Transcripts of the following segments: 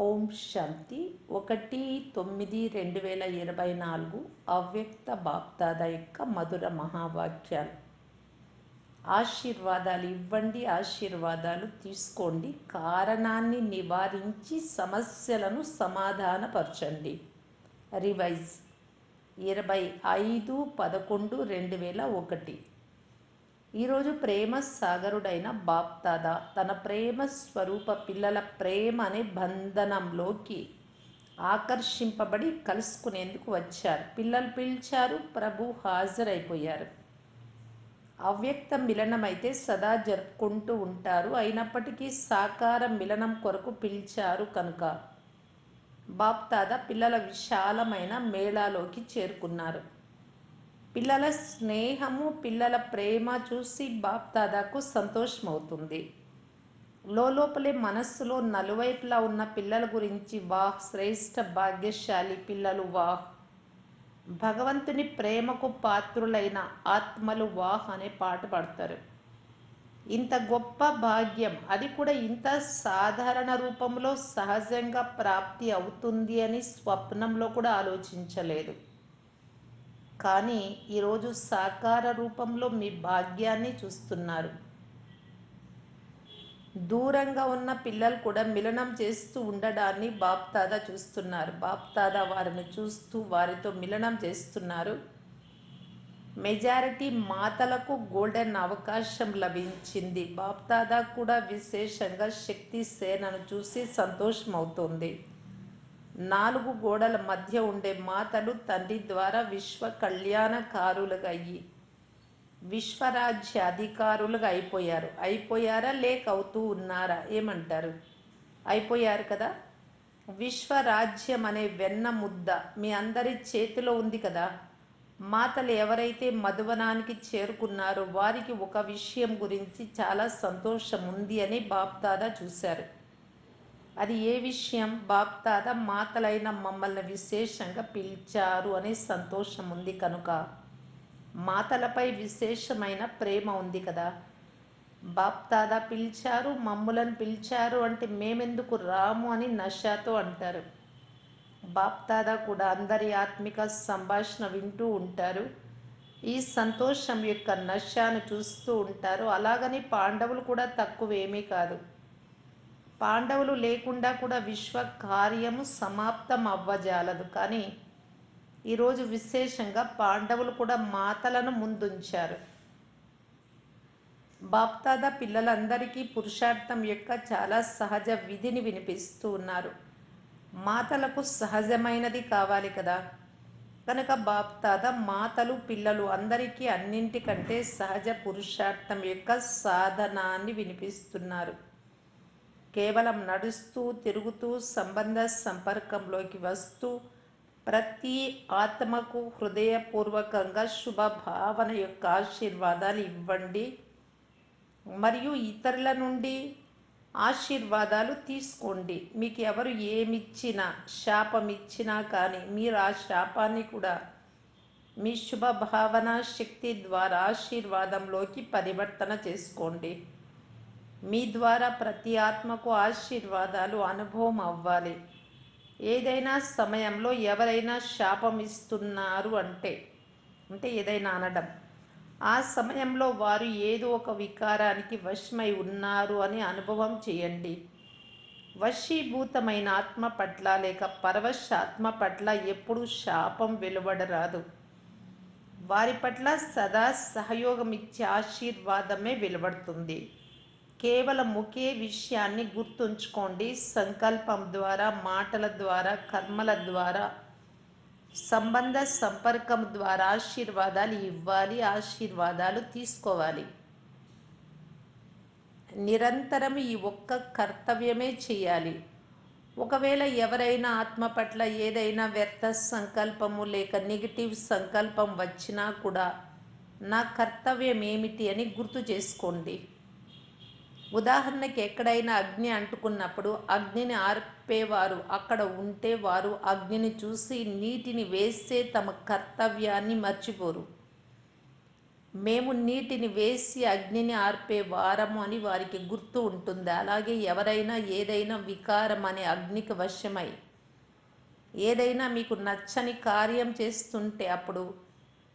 ఓం శాంతి. ఒకటి తొమ్మిది రెండు వేల ఇరవై నాలుగు అవ్యక్త బాప్దాద యొక్క మధుర మహావాక్యాలు. ఆశీర్వాదాలు ఇవ్వండి ఆశీర్వాదాలు తీసుకోండి. కారణాన్ని నివారించి సమస్యలను సమాధానపరచండి. రివైజ్. ఇరవై ఐదు పదకొండు రెండు వేల ఒకటి. ఈరోజు ప్రేమ సాగరుడైన బాప్దాదా తన ప్రేమ స్వరూప పిల్లల ప్రేమ అనే బంధనంలోకి ఆకర్షింపబడి కలుసుకునేందుకు వచ్చారు. పిల్లలు పిలిచారు ప్రభు హాజరైపోయారు. అవ్యక్త మిలనం అయితే సదా జరుపుకుంటూ ఉంటారు. అయినప్పటికీ సాకార మిలనం కొరకు పిలిచారు కనుక బాప్తాద పిల్లల విశాలమైన మేళాలోకి చేరుకున్నారు. పిల్లల స్నేహము పిల్లల ప్రేమ చూసి బాప్ దాదాకు సంతోషమవుతుంది. లోపలే మనస్సులో నలువైపులా ఉన్న పిల్లల గురించి వాహ్ శ్రేష్ఠ భాగ్యశాలి పిల్లలు వాహ్. భగవంతుని ప్రేమకు పాత్రులైన ఆత్మలు వాహ్ అనే పాట పాడతారు. ఇంత గొప్ప భాగ్యం అది కూడా ఇంత సాధారణ రూపంలో సహజంగా ప్రాప్తి అవుతుంది అని స్వప్నంలో కూడా ఆలోచించలేదు. కానీ ఈరోజు సాకార రూపంలో మీ భాగ్యాన్ని చూస్తున్నారు. దూరంగా ఉన్న పిల్లలు కూడా మిలనం చేస్తూ ఉండడాన్ని బాప్తాదా చూస్తున్నారు. బాప్తాదా వారిని చూస్తూ వారితో మిలనం చేస్తున్నారు. మెజారిటీ మాతలకు గోల్డెన్ అవకాశం లభించింది. బాప్దాదా కూడా విశేషంగా శక్తి సేనను చూసి సంతోషమవుతోంది. నాలుగు గోడల మధ్య ఉండే మాతలు తండ్రి ద్వారా విశ్వ కళ్యాణకారులుగా అయ్యి విశ్వరాజ్య అధికారులుగా అయిపోయారు. అయిపోయారా? లేక అవుతూ ఉన్నారా? ఏమంటారు? అయిపోయారు కదా? విశ్వరాజ్యం అనే వెన్న ముద్ద మీ అందరి చేతిలో ఉంది కదా? మాతలు ఎవరైతే మధువనానికి చేరుకున్నారో వారికి ఒక విషయం గురించి చాలా సంతోషం ఉంది అని బాప్దాదా చూశారు. అది ఏ విషయం? బాప్దాద మాతలైన మమ్మల్ని విశేషంగా పిలిచారు అనే సంతోషం ఉంది కనుక. మాతలపై విశేషమైన ప్రేమ ఉంది కదా. బాప్దాదా పిలిచారు మమ్ములను పిలిచారు అంటే మేమెందుకు రాము అని నషాతో అంటారు. బాప్దాదా కూడా అందరి ఆత్మిక సంభాషణ వింటూ ఉంటారు. ఈ సంతోషం యొక్క నషాను చూస్తూ ఉంటారు. అలాగని పాండవులు కూడా తక్కువేమీ కాదు. పాండవులు లేకుండా కూడా విశ్వ కార్యము సమాప్తం అవ్వజాలదు కానీ ఈరోజు విశేషంగా పాండవులు కూడా మాతలను ముందుంచారు. బాప్తాద పిల్లలందరికీ పురుషార్థం యొక్క చాలా సహజ విధిని వినిపిస్తూ ఉన్నారు. మాతలకు సహజమైనది కావాలి కదా? కనుక బాప్తాద మాతలు పిల్లలు అందరికీ అన్నింటికంటే సహజ పురుషార్థం యొక్క సాధనాన్ని వినిపిస్తున్నారు. కేవలం నడుస్తూ తిరుగుతూ సంబంధ సంపర్కంలోకి వస్తూ ప్రతి ఆత్మకు హృదయపూర్వకంగా శుభ భావన యొక్క ఆశీర్వాదాలు ఇవ్వండి. మరియు ఇతరుల నుండి ఆశీర్వాదాలు తీసుకోండి. మీకు ఎవరు ఏమిచ్చినా శాపం ఇచ్చినా కానీ మీరు ఆ శాపాన్ని కూడా మీ శుభ భావన శక్తి ద్వారా ఆశీర్వాదంలోకి పరివర్తన చేసుకోండి. మీ ద్వారా ప్రతి ఆత్మకు ఆశీర్వాదాలు అనుభవం అవ్వాలి. ఏదైనా సమయంలో ఎవరైనా శాపం ఇస్తున్నారు అంటే అంటే ఏదైనా అనడం. ఆ సమయంలో వారు ఏదో ఒక వికారానికి వశమై ఉన్నారు అని అనుభవం చేయండి. వశీభూతమైన ఆత్మ పట్ల లేక పరవశ ఆత్మ పట్ల ఎప్పుడు శాపం వెలువడరాదు. వారి పట్ల సదా సహయోగం ఇచ్చే ఆశీర్వాదమే వెలువడుతుంది. కేవలం ఒకే విషయాన్ని గుర్తుంచుకోండి. సంకల్పం ద్వారా మాటల ద్వారా కర్మల ద్వారా సంబంధ సంపర్కం ద్వారా ఆశీర్వాదాలు ఇవ్వాలి ఆశీర్వాదాలు తీసుకోవాలి. నిరంతరం ఈ ఒక్క కర్తవ్యమే చేయాలి. ఒకవేళ ఎవరైనా ఆత్మ పట్ల ఏదైనా వ్యర్థ సంకల్పము లేక నెగిటివ్ సంకల్పం వచ్చినా కూడా నా కర్తవ్యం ఏమిటి అని గుర్తు చేసుకోండి. ఉదాహరణకి ఎక్కడైనా అగ్ని అంటుకున్నప్పుడు అగ్నిని ఆర్పేవారు అక్కడ ఉంటే వారు అగ్నిని చూసి నీటిని వేస్తే తమ కర్తవ్యాన్ని మర్చిపోరు. మేము నీటిని వేసి అగ్నిని ఆర్పే వారము అని వారికి గుర్తు ఉంటుంది? అలాగే ఎవరైనా ఏదైనా వికారం అనే అగ్నికి వశమై ఏదైనా మీకు నచ్చని కార్యం చేస్తుంటే అప్పుడు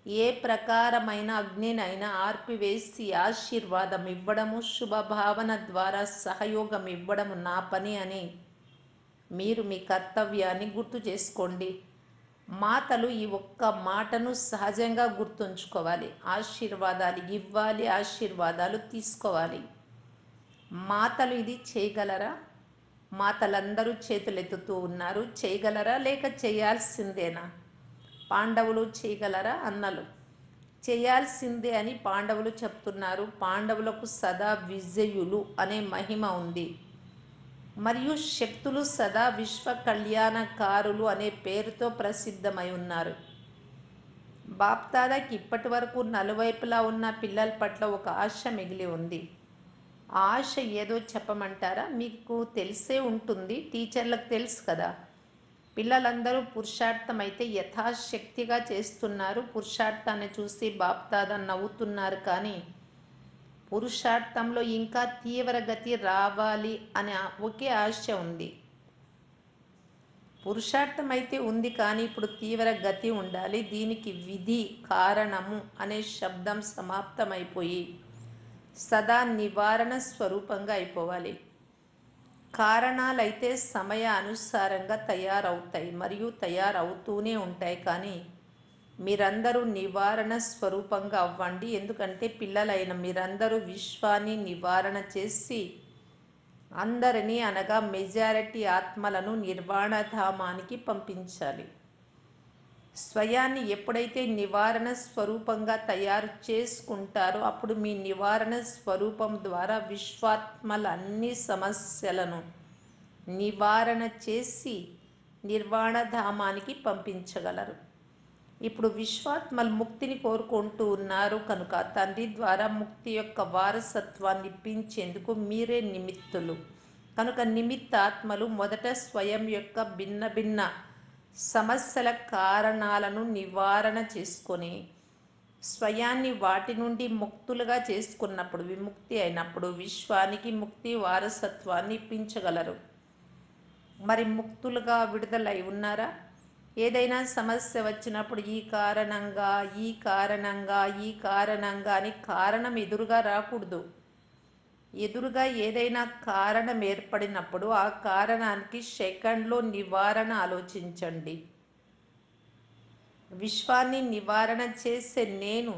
ఏ ప్రకారమైన అగ్నినైనా ఆర్పివేసి ఆశీర్వాదం ఇవ్వడము శుభభావన ద్వారా సహయోగం ఇవ్వడము నా పని అని మీరు మీ కర్తవ్యాన్ని గుర్తు చేసుకోండి. మాతలు ఈ ఒక్క మాటను సహజంగా గుర్తుంచుకోవాలి. ఆశీర్వాదాలు ఇవ్వాలి ఆశీర్వాదాలు తీసుకోవాలి. మాతలు ఇది చేయగలరా? మాతలందరూ చేతులెత్తుతూ ఉన్నారు. చేయగలరా? లేక చేయాల్సిందేనా? పాండవులు చేయగలరా? అన్నలు. చేయాల్సిందే అని పాండవులు చెప్తున్నారు. పాండవులకు సదా విజయులు అనే మహిమ ఉంది. మరియు శక్తులు సదా విశ్వ కళ్యాణకారులు అనే పేరుతో ప్రసిద్ధమై ఉన్నారు. బాప్దాదాకి ఇప్పటి వరకు నలువైపులా ఉన్న పిల్లల పట్ల ఒక ఆశ మిగిలి ఉంది. ఆశ ఏదో చెప్పమంటారా? మీకు తెలిసే ఉంటుంది. టీచర్లకు తెలుసు కదా. పిల్లలందరూ పురుషార్థమైతే యథాశక్తిగా చేస్తున్నారు. పురుషార్థాన్ని చూసి బాప్దాదా నవ్వుతున్నారు. కానీ పురుషార్థంలో ఇంకా తీవ్ర గతి రావాలి అనే ఒకే ఆశ ఉంది. పురుషార్థం అయితే ఉంది కానీ ఇప్పుడు తీవ్ర గతి ఉండాలి. దీనికి విధి కారణము అనే శబ్దం సమాప్తమైపోయి సదా నివారణ స్వరూపంగా అయిపోవాలి. కారణాలైతే సమయ అనుసారంగా తయారవుతాయి మరియు తయారవుతూనే ఉంటాయి. కానీ మీరందరూ నివారణ స్వరూపంగా అవ్వండి. ఎందుకంటే పిల్లలైన మీరందరూ విశ్వాన్ని నివారణ చేసి అందరినీ అనగా మెజారిటీ ఆత్మలను నిర్వాణధామానికి పంపించాలి. స్వయాన్ని ఎప్పుడైతే నివారణ స్వరూపంగా తయారు చేసుకుంటారో అప్పుడు మీ నివారణ స్వరూపం ద్వారా విశ్వాత్మల అన్ని సమస్యలను నివారణ చేసి నిర్వాణధామానికి పంపించగలరు. ఇప్పుడు విశ్వాత్మలు ముక్తిని కోరుకుంటూ ఉన్నారు కనుక తండ్రి ద్వారా ముక్తి యొక్క వారసత్వాన్ని ఇప్పించేందుకు మీరే నిమిత్తులు. కనుక నిమిత్తాత్మలు మొదట స్వయం యొక్క భిన్న భిన్న సమస్యల కారణాలను నివారణ చేసుకొని స్వయాన్ని వాటి నుండి ముక్తులుగా చేసుకున్నప్పుడు విముక్తి అయినప్పుడు విశ్వానికి ముక్తి వారసత్వాన్ని ఇప్పించగలరు మరి ముక్తులుగా విడుదలై ఉన్నారా? ఏదైనా సమస్య వచ్చినప్పుడు ఈ కారణంగా ఈ కారణంగా ఈ కారణంగా అని కారణం ఎదురుగా రాకూడదు. ఎదురుగా ఏదైనా కారణం ఏర్పడినప్పుడు ఆ కారణానికి సెకండ్లో నివారణ ఆలోచించండి. విశ్వాన్ని నివారణ చేసే నేను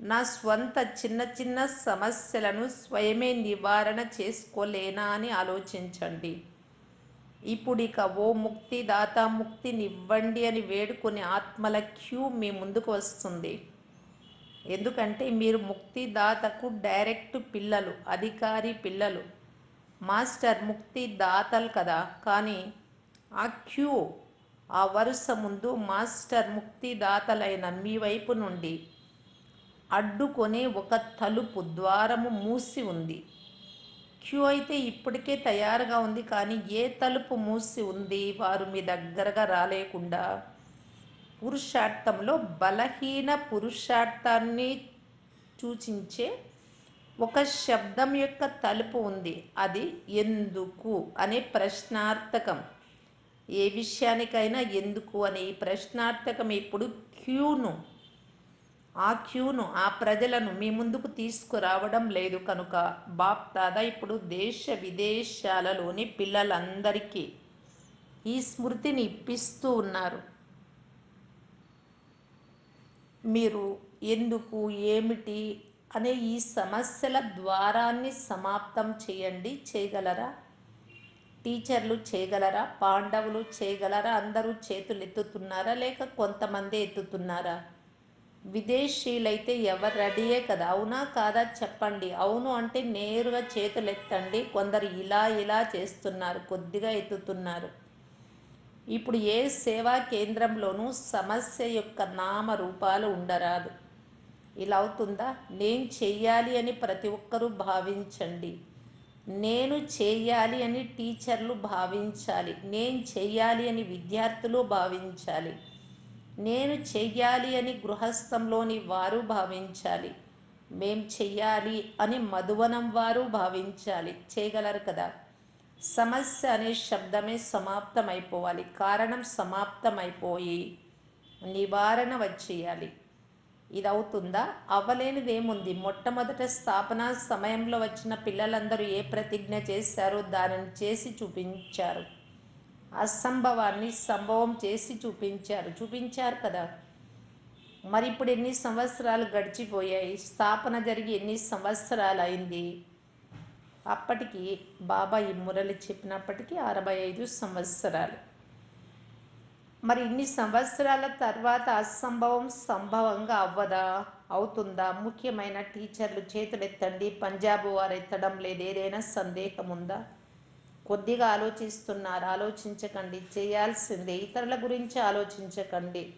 నా స్వంత చిన్న చిన్న సమస్యలను స్వయమే నివారణ చేసుకోలేనా అని ఆలోచించండి. ఇప్పుడిక ఓ ముక్తిదాత ముక్తినివ్వండి అని వేడుకునే ఆత్మల క్యూ మీ ముందుకు వస్తుంది. ఎందుకంటే మీరు ముక్తిదాతకు డైరెక్ట్ పిల్లలు అధికారి పిల్లలు. మాస్టర్ ముక్తిదాతలు కదా. కానీ ఆ క్యూ ఆ వరుస ముందు మాస్టర్ ముక్తిదాతలైన మీ వైపు నుండి అడ్డుకొనే ఒక తలుపు ద్వారము మూసి ఉంది. క్యూ అయితే ఇప్పటికే తయారుగా ఉంది. కానీ ఏ తలుపు మూసి ఉంది? వారు మీ దగ్గరగా రాలేకుండా పురుషార్థంలో బలహీన పురుషార్థాన్ని సూచించే ఒక శబ్దం యొక్క తలుపు ఉంది. అది ఎందుకు అనే ప్రశ్నార్థకం. ఏ విషయానికైనా ఎందుకు అనే ఈ ప్రశ్నార్థకం ఇప్పుడు క్యూను. ఆ క్యూను ఆ ప్రజలను మీ ముందుకు తీసుకురావడం లేదు కనుక బాప్ దాదా ఇప్పుడు దేశ విదేశాలలోని పిల్లలందరికీ ఈ స్మృతిని ఇప్పిస్తూ ఉన్నారు. మీరు ఎందుకు ఏమిటి అనే ఈ సమస్యల ద్వారాన్ని సమాప్తం చేయండి. చేయగలరా? టీచర్లు చేయగలరా? పాండవులు చేయగలరా? అందరూ చేతులు ఎత్తుతున్నారా? లేక కొంతమంది ఎత్తుతున్నారా? విదేశీయులైతే ఎవరు రెడీయే కదా? అవునా కాదా? చెప్పండి. అవును అంటే నేరుగా చేతులు ఎత్తండి కొందరు ఇలా ఇలా చేస్తున్నారు. కొద్దిగా ఎత్తుతున్నారు. ఇప్పుడు ఏ సేవా కేంద్రంలోనూ సమస్య యొక్క నామ రూపాలు ఉండరాదు. ఇలా అవుతుందా? నేను చెయ్యాలి అని ప్రతి ఒక్కరూ భావించండి. నేను చేయాలి అని టీచర్లు భావించాలి. నేను చేయాలి అని విద్యార్థులు భావించాలి. నేను చెయ్యాలి అని గృహస్థంలోని వారు భావించాలి. మేం చెయ్యాలి అని మధువనం వారు భావించాలి. చేయగలరు కదా? సమస్య అనే శబ్దమే సమాప్తమైపోవాలి. కారణం సమాప్తమైపోయి నివారణ వచ్చేయాలి. ఇది అవుతుందా అవ్వలేనిదేముంది మొట్టమొదట స్థాపన సమయంలో వచ్చిన పిల్లలందరూ ఏ ప్రతిజ్ఞ చేశారో దానిని చేసి చూపించారు. అసంభవాన్ని సంభవం చేసి చూపించారు. చూపించారు కదా. మరి ఇప్పుడు ఎన్ని సంవత్సరాలు గడిచిపోయాయి? స్థాపన జరిగి ఎన్ని సంవత్సరాలు అయింది అప్పటికి బాబా ఈ మురళి చెప్పినప్పటికీ అరవై ఐదు సంవత్సరాలు. మరి ఇన్ని సంవత్సరాల తర్వాత అసంభవం సంభవంగా అవ్వదా? అవుతుందా? ముఖ్యమైన టీచర్లు చేతులెత్తండి పంజాబ్ వారు ఎత్తడం లేదు ఏదైనా సందేహం ఉందా కొద్దిగా ఆలోచిస్తున్నారు ఆలోచించకండి చేయాల్సిందే ఇతరుల గురించి ఆలోచించకండి.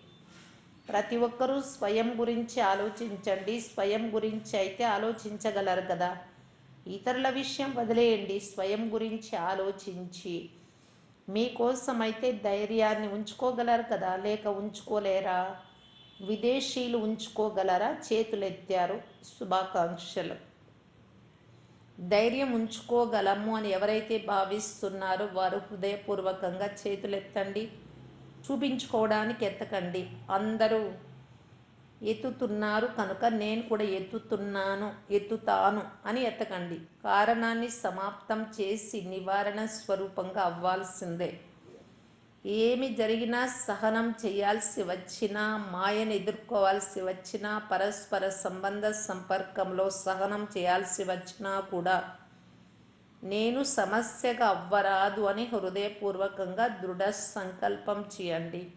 ప్రతి ఒక్కరూ స్వయం గురించి ఆలోచించండి స్వయం గురించి అయితే ఆలోచించగలరు కదా? ఇతరుల విషయం వదిలేయండి స్వయం గురించి ఆలోచించి. మీకోసమైతే ధైర్యాన్ని ఉంచుకోగలరు కదా లేక ఉంచుకోలేరా? విదేశీయులు ఉంచుకోగలరా? చేతులెత్తారు. శుభాకాంక్షలు. ధైర్యం ఉంచుకోగలము అని ఎవరైతే భావిస్తున్నారో వారు హృదయపూర్వకంగా చేతులెత్తండి చూపించుకోవడానికి ఎత్తకండి అందరూ ఎత్తుతున్నారు కనుక నేను కూడా ఎత్తుతున్నాను ఎత్తుతాను అని ఎత్తకండి. కారణాన్ని సమాప్తం చేసి నివారణ స్వరూపంగా అవ్వాల్సిందే. ఏమి జరిగినా సహనం చేయాల్సి వచ్చినా మాయను ఎదుర్కోవాల్సి వచ్చినా పరస్పర సంబంధ సంపర్కంలో సహనం చేయాల్సి వచ్చినా కూడా నేను సమస్యగా అవ్వరాదు అని హృదయపూర్వకంగా దృఢ సంకల్పం చేయండి.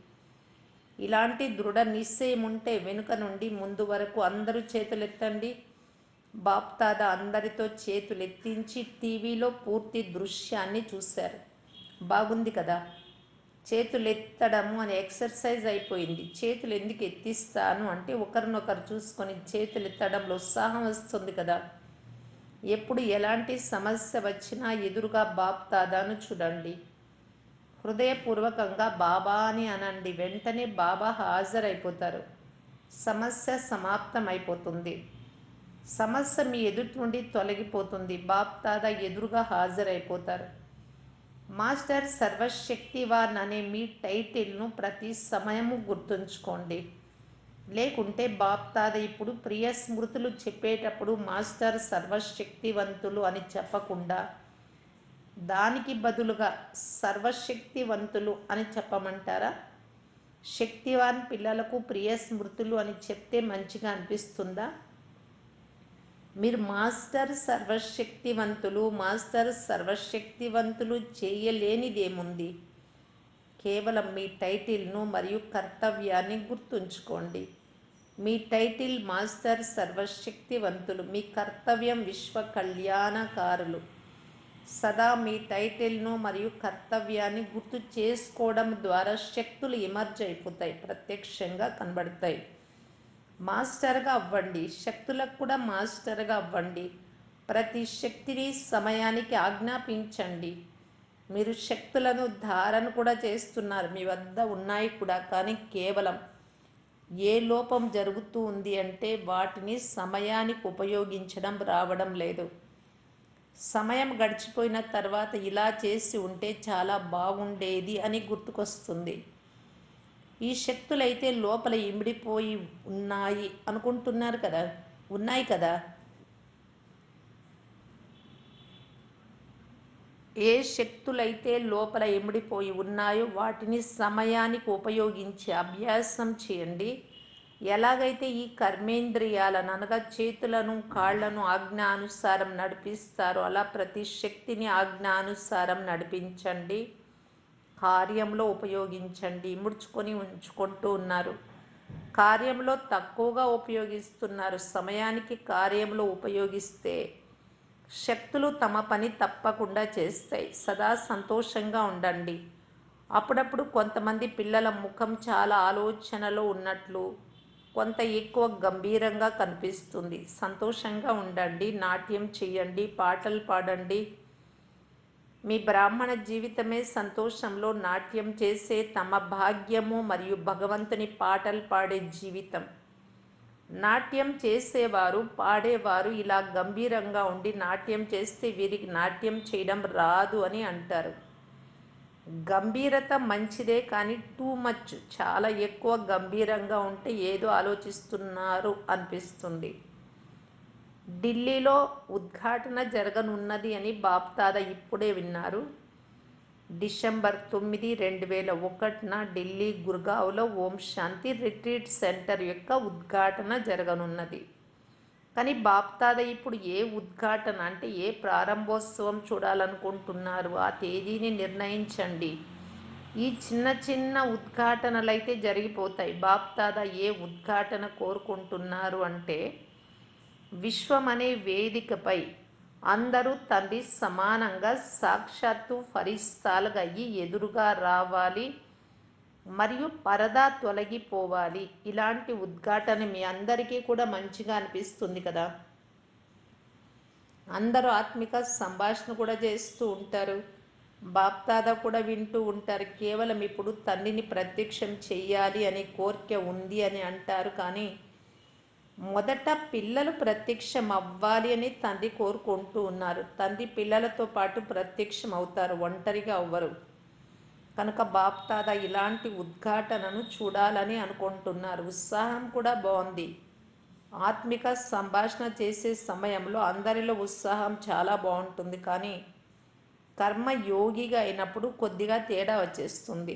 ఇలాంటి దృఢ నిశ్చయం ఉంటే వెనుక నుండి ముందు వరకు అందరూ చేతులెత్తండి. బాప్తాద అందరితో చేతులెత్తించి టీవీలో పూర్తి దృశ్యాన్ని చూశారు. బాగుంది కదా? చేతులెత్తడము అనే ఎక్సర్సైజ్ అయిపోయింది. చేతులు ఎందుకు ఎత్తిస్తాను అంటే ఒకరినొకరు చూసుకొని చేతులు ఎత్తడంలో ఉత్సాహం వస్తుంది కదా? ఎప్పుడు ఎలాంటి సమస్య వచ్చినా ఎదురుగా బాప్తాదాను చూడండి. హృదయపూర్వకంగా బాబా అని అనండి. వెంటనే బాబా హాజరైపోతారు. సమస్య సమాప్తం అయిపోతుంది సమస్య మీ ఎదుటి నుండి తొలగిపోతుంది. బాప్తాదా ఎదురుగా హాజరైపోతారు. మాస్టర్ సర్వశక్తివాన్ అనే మీ టైటిల్ను ప్రతి సమయము గుర్తుంచుకోండి. లేకుంటే బాప్తాద ఇప్పుడు ప్రియ స్మృతులు చెప్పేటప్పుడు మాస్టర్ సర్వశక్తివంతులు అని చెప్పకుండా దానికి బదులుగా సర్వశక్తివంతులు అని చెప్పమంటారా? శక్తివాన్ పిల్లలకు ప్రియ స్మృతులు అని చెప్తే మంచిగా అనిపిస్తుందా? మీరు మాస్టర్ సర్వశక్తివంతులు మాస్టర్ సర్వశక్తివంతులు చేయలేనిదేముంది? కేవలం మీ టైటిల్ను మరియు కర్తవ్యాన్ని గుర్తుంచుకోండి. మీ టైటిల్ మాస్టర్ సర్వశక్తివంతులు మీ కర్తవ్యం విశ్వ కళ్యాణకారులు సదా మీ టైటిల్ను మరియు కర్తవ్యాన్ని గుర్తు చేసుకోవడం ద్వారా శక్తులు ఎమర్జ్ అయిపోతాయి ప్రత్యక్షంగా కనబడతాయి. మాస్టర్గా అవ్వండి శక్తులకు కూడా మాస్టర్గా అవ్వండి. ప్రతి శక్తిని సమయానికి ఆజ్ఞాపించండి. మీరు శక్తులను ధారణ కూడా చేస్తున్నారు మీ వద్ద ఉన్నాయి కూడా కానీ కేవలం ఏ లోపం జరుగుతూ ఉంది అంటే వాటిని సమయానికి ఉపయోగించడం రావడం లేదు. సమయం గడిచిపోయిన తర్వాత ఇలా చేసి ఉంటే చాలా బాగుండేది అని గుర్తుకొస్తుంది. ఈ శక్తులైతే లోపల ఇమిడిపోయి ఉన్నాయి అనుకుంటున్నారు కదా ఉన్నాయి కదా? ఏ శక్తులైతే లోపల ఇమిడిపోయి ఉన్నాయో వాటిని సమయానికి ఉపయోగించి అభ్యాసం చేయండి. ఎలాగైతే ఈ కర్మేంద్రియాలను అనగా చేతులను కాళ్ళను ఆజ్ఞానుసారం నడిపిస్తారో అలా ప్రతి శక్తిని ఆజ్ఞానుసారం నడిపించండి. కార్యంలో ఉపయోగించండి. ముడుచుకొని ఉంచుకుంటూ ఉన్నారు. కార్యంలో తక్కువగా ఉపయోగిస్తున్నారు. సమయానికి కార్యంలో ఉపయోగిస్తే శక్తులు తమ పని తప్పకుండా చేస్తాయి. సదా సంతోషంగా ఉండండి. అప్పుడప్పుడు కొంతమంది పిల్లల ముఖం చాలా ఆలోచనలో ఉన్నట్లు కొంత ఎక్కువ గంభీరంగా కనిపిస్తుంది. సంతోషంగా ఉండండి నాట్యం చేయండి పాటలు పాడండి. మీ బ్రాహ్మణ జీవితమే సంతోషంలో నాట్యం చేసే తమ భాగ్యము మరియు భగవంతుని పాటలు పాడే జీవితం. నాట్యం చేసేవారు పాడేవారు ఇలా గంభీరంగా ఉండి నాట్యం చేస్తే వీరికి నాట్యం చేయడం రాదు అని అంటారు. గంభీరత మంచిదే కానీ టూ మచ్ చాలా ఎక్కువ గంభీరంగా ఉంటే ఏదో ఆలోచిస్తున్నారు అనిపిస్తుంది. ఢిల్లీలో ఉద్ఘాటన జరగనున్నది అని బాప్తాద ఇప్పుడే విన్నారు. డిసెంబర్ తొమ్మిది రెండు వేల ఒకటిన ఢిల్లీ గుర్గావ్లో ఓం శాంతి రిట్రీట్ సెంటర్ యొక్క ఉద్ఘాటన జరగనున్నది. కానీ బాప్తాద ఇప్పుడు ఏ ఉద్ఘాటన అంటే ఏ ప్రారంభోత్సవం చూడాలనుకుంటున్నారు? ఆ తేదీని నిర్ణయించండి. ఈ చిన్న చిన్న ఉద్ఘాటనలు అయితే జరిగిపోతాయి. బాప్తాద ఏ ఉద్ఘాటన కోరుకుంటున్నారు అంటే విశ్వం అనే వేదికపై అందరూ తండ్రి సమానంగా సాక్షాత్తు ఫరిస్తాలుగా అయ్యి ఎదురుగా రావాలి. మరియు పరదా తొలగిపోవాలి. ఇలాంటి ఉద్ఘాటన మీ అందరికీ కూడా మంచిగా అనిపిస్తుంది కదా. అందరూ ఆత్మిక సంభాషణ కూడా చేస్తూ ఉంటారు. బాప్తాద కూడా వింటూ ఉంటారు. కేవలం ఇప్పుడు తండ్రిని ప్రత్యక్షం చెయ్యాలి అనే కోరిక ఉంది అని అంటారు. కానీ మొదట పిల్లలు ప్రత్యక్షం అవ్వాలి అని తండ్రి కోరుకుంటూ ఉన్నారు. తండ్రి పిల్లలతో పాటు ప్రత్యక్షం అవుతారు. ఒంటరిగా అవ్వరు. కనుక బాప్తాద ఇలాంటి ఉద్ఘాటనను చూడాలని అనుకుంటున్నారు. ఉత్సాహం కూడా బాగుంది. ఆత్మిక సంభాషణ చేసే సమయంలో అందరిలో ఉత్సాహం చాలా బాగుంటుంది. కానీ కర్మ యోగిగా అయినప్పుడు కొద్దిగా తేడా వచ్చేస్తుంది.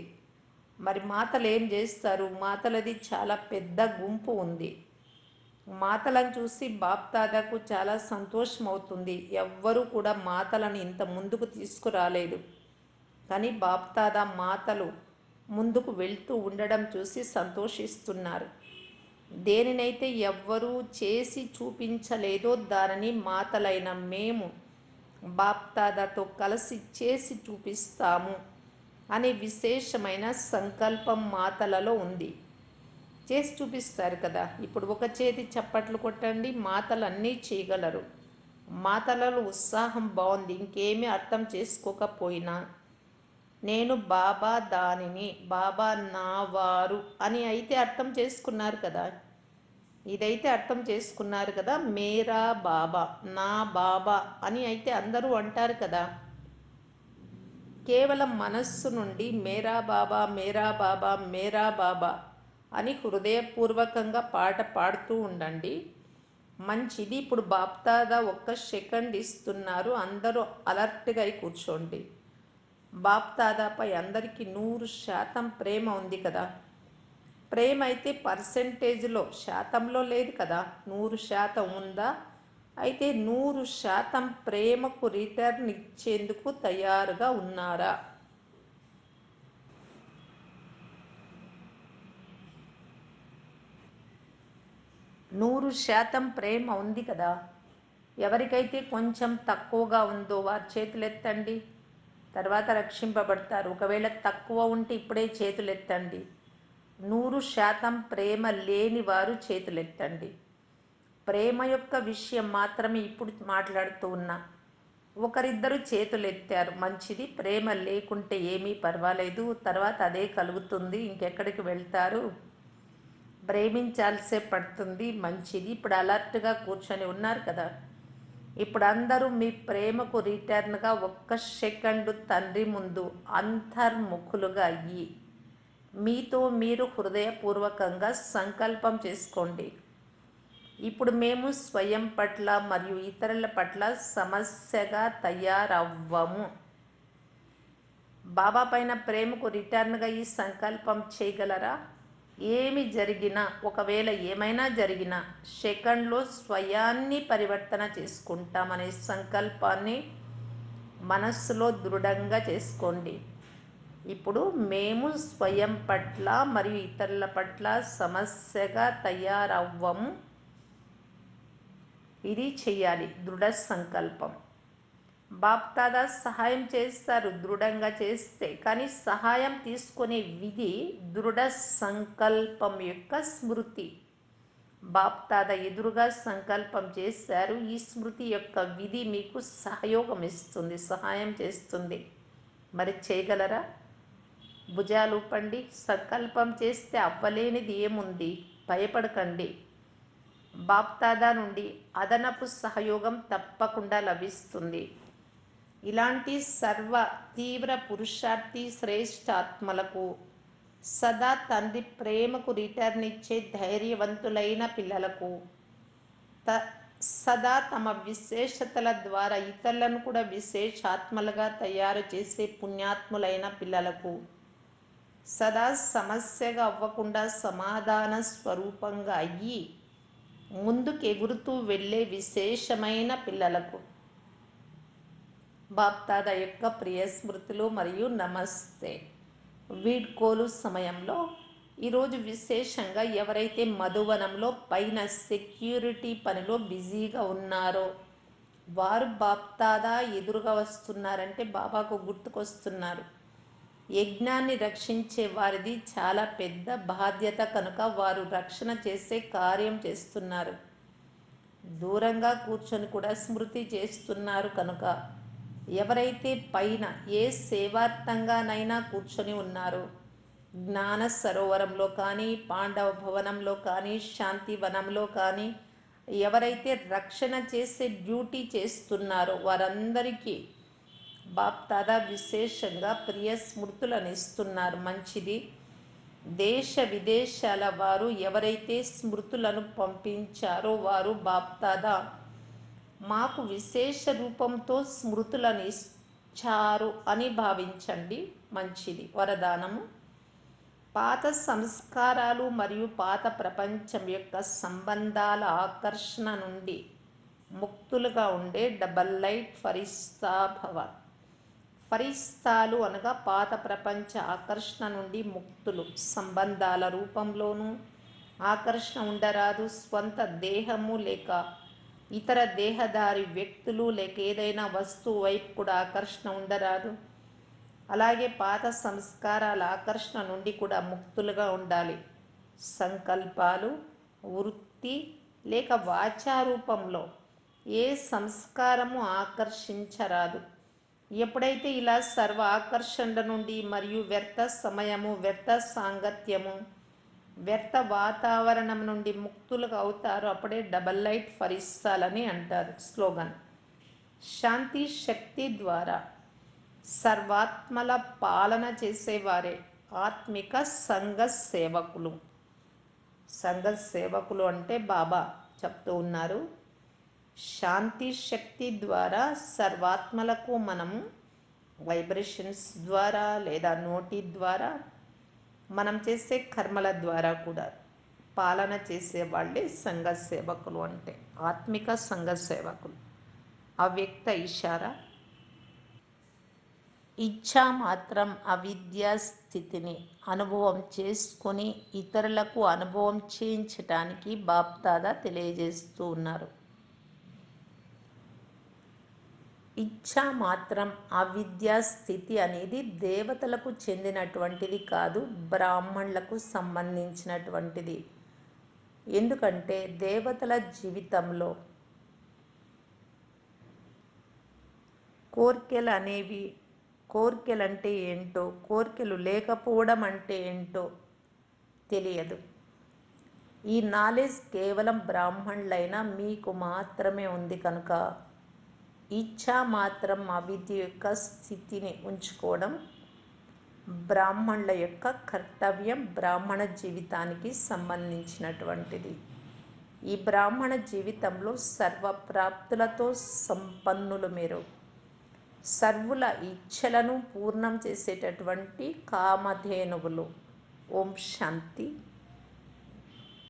మరి మాతలు ఏం చేస్తారు? మాతలది చాలా పెద్ద గుంపు ఉంది. మాతలను చూసి బాప్దాదాకు చాలా సంతోషం అవుతుంది ఎవ్వరూ కూడా మాతలను ఇంత ముందుకు తీసుకురాలేదు. కానీ బాప్దాదా మాతలు ముందుకు వెళ్తూ ఉండడం చూసి సంతోషిస్తున్నారు. దేనినైతే ఎవ్వరూ చేసి చూపించలేదో దానిని మాతలైన మేము బాప్దాదాతో కలిసి చేసి చూపిస్తాము అనే విశేషమైన సంకల్పం మాతలలో ఉంది. చేసి చూపిస్తారు కదా. ఇప్పుడు ఒక చేతి చప్పట్లు కొట్టండి మాతలు అన్నీ చేయగలరు. మాతలలో ఉత్సాహం బాగుంది. ఇంకేమీ అర్థం చేసుకోకపోయినా నేను బాబా దానిని బాబా నా వారు అని అయితే అర్థం చేసుకున్నారు కదా. ఇదైతే అర్థం చేసుకున్నారు కదా మేరా బాబా నా బాబా అని అయితే అందరూ అంటారు కదా. కేవలం మనస్సు నుండి మేరా బాబా మేరా బాబా మేరా బాబా అని హృదయపూర్వకంగా పాట పాడుతూ ఉండండి. మంచిది. ఇప్పుడు బాప్తాదా ఒక్క సెకండ్ ఇస్తున్నారు. అందరూ అలర్ట్గా అయి బాప్ దాదాపై అందరికీ నూరు శాతం ప్రేమ ఉంది కదా. ప్రేమ అయితే పర్సెంటేజ్లో శాతంలో లేదు కదా. నూరు శాతం ఉందా? అయితే నూరు శాతం ప్రేమకు రిటర్న్ ఇచ్చేందుకు తయారుగా ఉన్నారా? నూరు శాతం ప్రేమ ఉంది కదా. ఎవరికైతే కొంచెం తక్కువగా ఉందో వారు చేతులెత్తండి. తర్వాత రక్షింపబడతారు. ఒకవేళ తక్కువ ఉంటే ఇప్పుడే చేతులెత్తండి. నూరు శాతం ప్రేమ లేని వారు చేతులెత్తండి. ప్రేమ యొక్క విషయం మాత్రమే ఇప్పుడు మాట్లాడుతూ ఉన్నా. ఒకరిద్దరు చేతులెత్తారు. మంచిది ప్రేమ లేకుంటే ఏమీ పర్వాలేదు. తర్వాత అదే కలుగుతుంది ఇంకెక్కడికి వెళ్తారు? ప్రేమించాల్సే పడుతుంది మంచిది. ఇప్పుడు అలర్ట్గా కూర్చొని ఉన్నారు కదా. ఇప్పుడు అందరూ మీ ప్రేమకు రిటర్న్గా ఒక్క సెకండ్ తండ్రి ముందు అంతర్ముఖులుగా అయ్యి మీతో మీరు హృదయపూర్వకంగా సంకల్పం చేసుకోండి. ఇప్పుడు మేము స్వయం పట్ల మరియు ఇతరుల పట్ల సమస్యగా తయారవ్వము. బాబా పైన ప్రేమకు రిటర్న్గా ఈ సంకల్పం చేయగలరా? ఏమి జరిగినా ఒకవేళ ఏమైనా జరిగినా సెకండ్లో స్వయాన్ని పరివర్తన చేసుకుంటామనే సంకల్పాన్ని మనస్సులో దృఢంగా చేసుకోండి. ఇప్పుడు మేము స్వయం పట్ల మరియు ఇతరుల పట్ల సమస్యగా తయారవ్వము. ఇది చేయాలి. దృఢ సంకల్పం. బాప్తాదా సహాయం చేస్తారు దృఢంగా చేస్తే. కానీ సహాయం తీసుకునే విధి దృఢ సంకల్పం యొక్క స్మృతి. బాప్తాద ఎదురుగా సంకల్పం చేశారు ఈ స్మృతి యొక్క విధి మీకు సహయోగం ఇస్తుంది సహాయం చేస్తుంది. మరి చేయగలరా? భుజాలు పండి సంకల్పం చేస్తే అవ్వలేనిది ఏముంది? భయపడకండి. బాప్తాదా నుండి అదనపు సహయోగం తప్పకుండా లభిస్తుంది. ఇలాంటి సర్వ తీవ్ర పురుషార్థి శ్రేష్టాత్మలకు సదా తండ్రి ప్రేమకు రిటర్న్ ఇచ్చే ధైర్యవంతులైన పిల్లలకు త సదా తమ విశేషతల ద్వారా ఇతరులను కూడా విశేషాత్మలుగా తయారు చేసే పుణ్యాత్ములైన పిల్లలకు సదా సమస్యగా అవ్వకుండా సమాధాన స్వరూపంగా అయ్యి ముందుకు ఎగురుతూ వెళ్ళే విశేషమైన పిల్లలకు బాప్తాద యొక్క ప్రియ స్మృతులు మరియు నమస్తే. వీడ్కోలు సమయంలో ఈరోజు విశేషంగా ఎవరైతే మధువనంలో పైన సెక్యూరిటీ పనిలో బిజీగా ఉన్నారో వారు బాప్తాదా ఎదురుగా వస్తున్నారంటే బాబాకు గుర్తుకొస్తున్నారు. యజ్ఞాన్ని రక్షించే వారిది చాలా పెద్ద బాధ్యత కనుక వారు రక్షణ చేసే కార్యం చేస్తున్నారు. దూరంగా కూర్చొని కూడా స్మృతి చేస్తున్నారు కనుక. ఎవరైతే పైన ఏ సేవార్థంగానైనా కూర్చొని ఉన్నారో జ్ఞాన సరోవరంలో కానీ పాండవ భవనంలో కానీ శాంతి వనంలో కానీ ఎవరైతే రక్షణ చేసే డ్యూటీ చేస్తున్నారో వారందరికీ బాప్తాదా విశేషంగా ప్రియ స్మృతులను ఇస్తున్నారు. మంచిది. దేశ విదేశాల వారు ఎవరైతే స్మృతులను పంపించారో వారు బాప్తాదా మాకు విశేష రూపంతో స్మృతులను ఇచ్చారు అని భావించండి. మంచిది. వరదానము. పాత సంస్కారాలు మరియు పాత ప్రపంచం యొక్క సంబంధాల ఆకర్షణ నుండి ముక్తులుగా ఉండే డబల్ లైట్ ఫరిస్తా భవ. ఫరిస్తాలు అనగా పాత ప్రపంచ ఆకర్షణ నుండి ముక్తులు. సంబంధాల రూపంలోనూ ఆకర్షణ ఉండరాదు. స్వంత దేహము లేక ఇతర దేహదారి వ్యక్తులు లేక ఏదైనా వస్తువు వైపు కూడా ఆకర్షణ ఉండరాదు. అలాగే పాత సంస్కారాల ఆకర్షణ నుండి కూడా ముక్తులుగా ఉండాలి. సంకల్పాలు వృత్తి లేక వాచారూపంలో ఏ సంస్కారము ఆకర్షించరాదు. ఎప్పుడైతే ఇలా సర్వ ఆకర్షణల నుండి మరియు వ్యర్థ సమయము వ్యర్థ సాంగత్యము వ్యర్థ వాతావరణం నుండి ముక్తులుగా అవుతారు. అప్పుడే డబల్ లైట్ ఫరిస్తాలని అంటారు స్లోగన్. శాంతి శక్తి ద్వారా సర్వాత్మల పాలన చేసేవారే ఆత్మిక సంఘ సేవకులు. సంఘ సేవకులు అంటే బాబా చెప్తూ ఉన్నారు. శాంతి శక్తి ద్వారా సర్వాత్మలకు మనం వైబ్రేషన్స్ ద్వారా లేదా నోటి ద్వారా మనం చేసే కర్మల ద్వారా కూడా పాలన చేసే వాళ్ళే సంఘ సేవకులు అంటే ఆత్మిక సంఘ సేవకులు అవ్యక్త ఇషారా ఇచ్ఛా మాత్రం అవిద్యా స్థితిని అనుభవం చేసుకొని ఇతరులకు అనుభవం చేయించటానికి బాప్దాదా తెలియజేస్తూ ఉన్నారు. ఇచ్ఛా మాత్రం అవిద్యా స్థితి అనేది దేవతలకు చెందినటువంటిది కాదు బ్రాహ్మణులకు సంబంధించినటువంటిది. ఎందుకంటే దేవతల జీవితంలో కోర్కెలు అనేవి కోర్కెలు అంటే ఏంటో కోర్కెలు లేకపోవడం అంటే ఏంటో తెలియదు. ఈ నాలెడ్జ్ కేవలం బ్రాహ్మణులైన మీకు మాత్రమే ఉంది కనుక ఇచ్ఛా మాత్రం అవిద్య యొక్క స్థితిని ఉంచుకోవడం బ్రాహ్మణుల యొక్క కర్తవ్యం బ్రాహ్మణ జీవితానికి సంబంధించినటువంటిది. ఈ బ్రాహ్మణ జీవితంలో సర్వప్రాప్తులతో సంపన్నులు మీరు. సర్వుల ఇచ్ఛలను పూర్ణం చేసేటటువంటి కామధేనువులు. ఓం శాంతి.